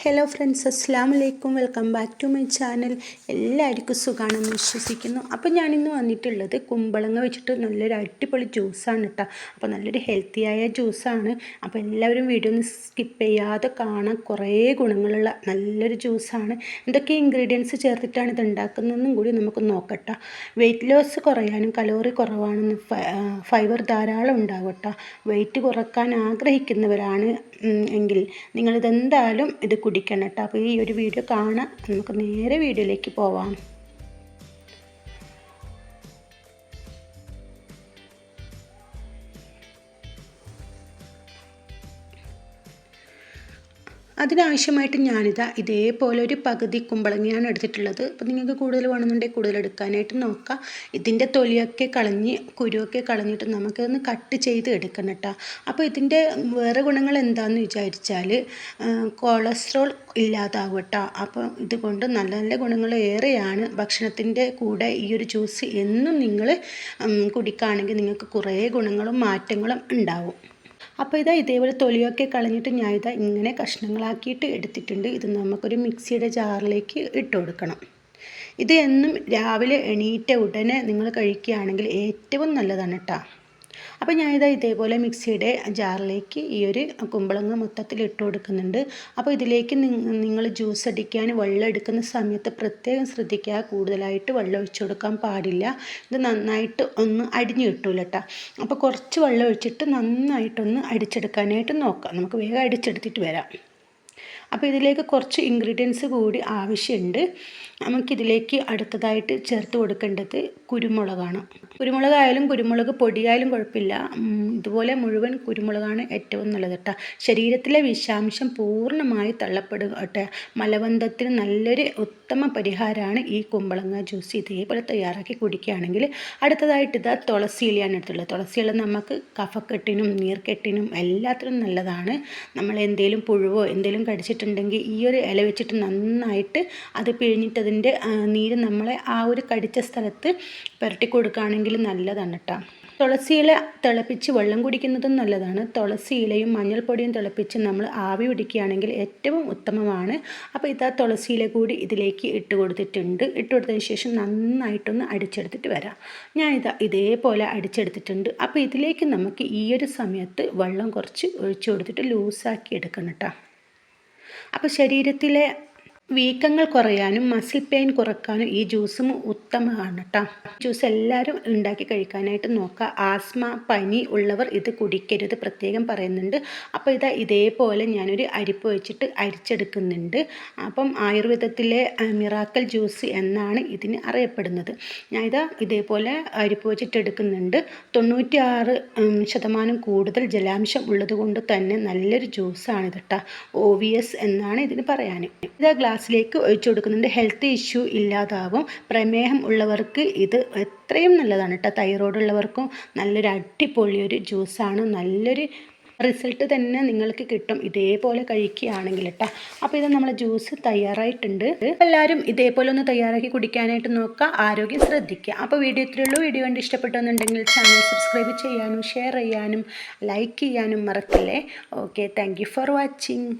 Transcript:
Hello friends അസ്സാം വലൈക്കും welcome back to my channel എല്ലാവർക്കും സുഖമാണെന്ന് വിശ്വസിക്കുന്നു. അപ്പോൾ ഞാനിന്ന് വന്നിട്ടുള്ളത് കുമ്പളങ്ങ വെച്ചിട്ട് നല്ലൊരു അടിപൊളി ജ്യൂസാണ് കേട്ടോ അപ്പോൾ നല്ലൊരു ഹെൽത്തിയായ ജ്യൂസാണ് അപ്പോൾ എല്ലാവരും വീഡിയോ ഒന്ന് സ്കിപ്പ് ചെയ്യാതെ കാണാൻ കുറേ ഗുണങ്ങളുള്ള നല്ലൊരു ജ്യൂസാണ് എന്തൊക്കെ ഇൻഗ്രീഡിയൻസ് ചേർത്തിട്ടാണ് ഇത് ഉണ്ടാക്കുന്നതെന്നും കൂടി നമുക്ക് നോക്കട്ടെ വെയിറ്റ് ലോസ് കുറയാനും കലോറി കുറവാണെന്ന് ഫൈബർ ധാരാളം ഉണ്ടാകും കേട്ടോ വെയിറ്റ് കുറയ്ക്കാൻ ആഗ്രഹിക്കുന്നവരാണ് എങ്കിൽ നിങ്ങളിതെന്തായാലും ഇത് കുടിക്കണം കേട്ടോ. അപ്പോൾ ഈ ഒരു വീഡിയോ കാണാം. നമുക്ക് നേരെ വീഡിയോയിലേക്ക് പോവാം. അതിനാവശ്യമായിട്ട് ഞാനിതാ ഇതേപോലെ ഒരു പകുതി കുമ്പളങ്ങയാണ് എടുത്തിട്ടുള്ളത്. അപ്പോൾ നിങ്ങൾക്ക് കൂടുതൽ വേണമെന്നുണ്ടെങ്കിൽ കൂടുതൽ എടുക്കാനായിട്ട് നോക്കാം. ഇതിന്റെ തൊലിയൊക്കെ കളഞ്ഞ് കുരുവൊക്കെ കളഞ്ഞിട്ട് നമുക്കതൊന്ന് കട്ട് ചെയ്ത് എടുക്കണം കേട്ടോ. അപ്പോൾ ഇതിന്റെ വേറെ ഗുണങ്ങൾ എന്താണെന്ന് വിചാരിച്ചാൽ കൊളസ്ട്രോൾ ഇല്ലാതാവും കേട്ടോ. അപ്പോൾ ഇതുകൊണ്ട് നല്ല നല്ല ഗുണങ്ങൾ ഏറെയാണ്. ഭക്ഷണത്തിന്റെ കൂടെ ഈ ഒരു ജ്യൂസ് എന്നും നിങ്ങൾ കുടിക്കുകയാണെങ്കിൽ നിങ്ങൾക്ക് കുറേ ഗുണങ്ങളും മാറ്റങ്ങളും ഉണ്ടാവും. അപ്പോൾ ഇതാ ഇതേപോലെ തൊലിയൊക്കെ കളഞ്ഞിട്ട് ഞാൻ ഇതാ ഇങ്ങനെ കഷ്ണങ്ങളാക്കിയിട്ട് എടുത്തിട്ടുണ്ട്. ഇത് നമുക്കൊരു മിക്സിയുടെ ജാറിലേക്ക് ഇട്ട് കൊടുക്കണം. ഇത് എന്നും രാവിലെ എണീറ്റ ഉടനെ നിങ്ങൾ കഴിക്കുകയാണെങ്കിൽ ഏറ്റവും നല്ലതാണ് കേട്ടോ അപ്പോൾ ഞാനിതാ ഇതേപോലെ മിക്സിയുടെ ജാറിലേക്ക് ഈ ഒരു കുമ്പളങ്ങ മൊത്തത്തിൽ ഇട്ട് കൊടുക്കുന്നുണ്ട്. അപ്പോൾ ഇതിലേക്ക് നിങ്ങൾ ജ്യൂസ് അടിക്കാൻ വെള്ളം എടുക്കുന്ന സമയത്ത് പ്രത്യേകം ശ്രദ്ധിക്കുക. കൂടുതലായിട്ട് വെള്ളം ഒഴിച്ചു കൊടുക്കാൻ പാടില്ല. ഇത് നന്നായിട്ട് ഒന്ന് അടിഞ്ഞു കിട്ടൂല കേട്ടോ അപ്പോൾ കുറച്ച് വെള്ളം ഒഴിച്ചിട്ട് നന്നായിട്ടൊന്ന് അടിച്ചെടുക്കാനായിട്ട് നോക്കാം. നമുക്ക് വേഗം അടിച്ചെടുത്തിട്ട് വരാം. അപ്പോൾ ഇതിലേക്ക് കുറച്ച് ഇൻഗ്രീഡിയൻസ് കൂടി ആവശ്യമുണ്ട്. നമുക്കിതിലേക്ക് അടുത്തതായിട്ട് ചേർത്ത് കൊടുക്കേണ്ടത് കുരുമുളകാണ്. കുരുമുളകായാലും കുരുമുളക് പൊടിയായാലും കുഴപ്പമില്ല. ഇതുപോലെ മുഴുവൻ കുരുമുളകാണ് ഏറ്റവും നല്ലത് കേട്ടോ. ശരീരത്തിലെ വിഷാംശം പൂർണമായി തള്ളപ്പെടുകട്ടെ. മലബന്ധത്തിന് നല്ലൊരു ഉത്തമ പരിഹാരമാണ് ഈ കുമ്പളങ്ങ ജ്യൂസ്. ഇതേപോലെ തയ്യാറാക്കി കുടിക്കുകയാണെങ്കിൽ അടുത്തതായിട്ട് ഇതാ തുളസി ഇലയാണ് എടുത്തുള്ളത്. തുളസി ഇല നമുക്ക് കഫക്കെട്ടിനും നീർക്കെട്ടിനും എല്ലാത്തിനും നല്ലതാണ്. നമ്മൾ എന്തെങ്കിലും പുഴുവോ എന്തെങ്കിലും കടിച്ചിട്ടുണ്ടെങ്കിൽ ഈ ഒരു ഇല വെച്ചിട്ട് നന്നായിട്ട് അത് പിഴിഞ്ഞിട്ട് അതിന്റെ നീര് നമ്മളെ ആ ഒരു കടിച്ച സ്ഥലത്ത് പുരട്ടി കൊടുക്കുകയാണെങ്കിൽ നല്ലതാണ് കേട്ടോ തുളസി ഇല തിളപ്പിച്ച് വെള്ളം കുടിക്കുന്നതും നല്ലതാണ്. തുളസി ഇലയും മഞ്ഞൾപ്പൊടിയും തിളപ്പിച്ച് നമ്മൾ ആവി പിടിക്കുകയാണെങ്കിൽ ഏറ്റവും ഉത്തമമാണ്. അപ്പോൾ ഇതാ തുളസി ഇല കൂടി ഇതിലേക്ക് ഇട്ട് കൊടുത്തിട്ടുണ്ട്. ഇട്ട് കൊടുത്തതിന് ശേഷം നന്നായിട്ടൊന്ന് അടിച്ചെടുത്തിട്ട് വരാം. ഞാൻ ഇതാ ഇതേപോലെ അടിച്ചെടുത്തിട്ടുണ്ട്. അപ്പോൾ ഇതിലേക്ക് നമുക്ക് ഈ ഒരു സമയത്ത് വെള്ളം കുറച്ച് ഒഴിച്ചു കൊടുത്തിട്ട് ലൂസാക്കി എടുക്കണം കേട്ടോ അപ്പോൾ ശരീരത്തിലെ വീക്കങ്ങൾ കുറയാനും മസിൽ പെയിൻ കുറക്കാനും ഈ ജ്യൂസും ഉത്തമമാണ് കേട്ടോ ജ്യൂസ് എല്ലാവരും ഉണ്ടാക്കി കഴിക്കാനായിട്ട് നോക്കുക. ആസ്മ പനി ഉള്ളവർ ഇത് കുടിക്കരുത് പ്രത്യേകം പറയുന്നുണ്ട്. അപ്പോൾ ഇതാ ഇതേപോലെ ഞാനൊരു അരിപ്പ് വെച്ചിട്ട് അരിച്ചെടുക്കുന്നുണ്ട്. അപ്പം ആയുർവേദത്തിലെ മിറാക്കൽ ജ്യൂസ് എന്നാണ് ഇതിന് അറിയപ്പെടുന്നത്. ഞാൻ ഇതാ ഇതേപോലെ അരിപ്പ് വെച്ചിട്ട് എടുക്കുന്നുണ്ട്. തൊണ്ണൂറ്റിയാറ് ശതമാനം കൂടുതൽ ജലാംശം ഉള്ളത് കൊണ്ട് തന്നെ നല്ലൊരു ജ്യൂസാണ് കേട്ടോ ഒ വി എസ് എന്നാണ് ഇതിന് പറയാൻ ഇതാ ഗ്ലാസ് ഗ്ലാസ്സിലേക്ക് ഒഴിച്ചു കൊടുക്കുന്നുണ്ട്. ഹെൽത്ത് ഇഷ്യൂ ഇല്ലാതാവും. പ്രമേഹം ഉള്ളവർക്ക് ഇത് എത്രയും നല്ലതാണ് കേട്ടോ. തൈറോയ്ഡ് ഉള്ളവർക്കും നല്ലൊരു അടിപൊളി ഒരു ജ്യൂസാണ്. നല്ലൊരു റിസൾട്ട് തന്നെ നിങ്ങൾക്ക് കിട്ടും. ഇതേപോലെ കഴിക്കുകയാണെങ്കിൽ കേട്ടോ. അപ്പോൾ ഇത് നമ്മൾ ജ്യൂസ് തയ്യാറായിട്ടുണ്ട്. എല്ലാവരും ഇതേപോലെ ഒന്ന് തയ്യാറാക്കി കുടിക്കാനായിട്ട് നോക്കുക. ആരോഗ്യം ശ്രദ്ധിക്കുക. അപ്പോൾ വീഡിയോ ഇത്രയുള്ളൂ വീഡിയോ കണ്ട് ഇഷ്ടപ്പെട്ടെന്നുണ്ടെങ്കിൽ ചാനൽ സബ്സ്ക്രൈബ് ചെയ്യാനും ഷെയർ ചെയ്യാനും ലൈക്ക് ചെയ്യാനും മറക്കല്ലേ? ഓക്കെ. Thank for watching.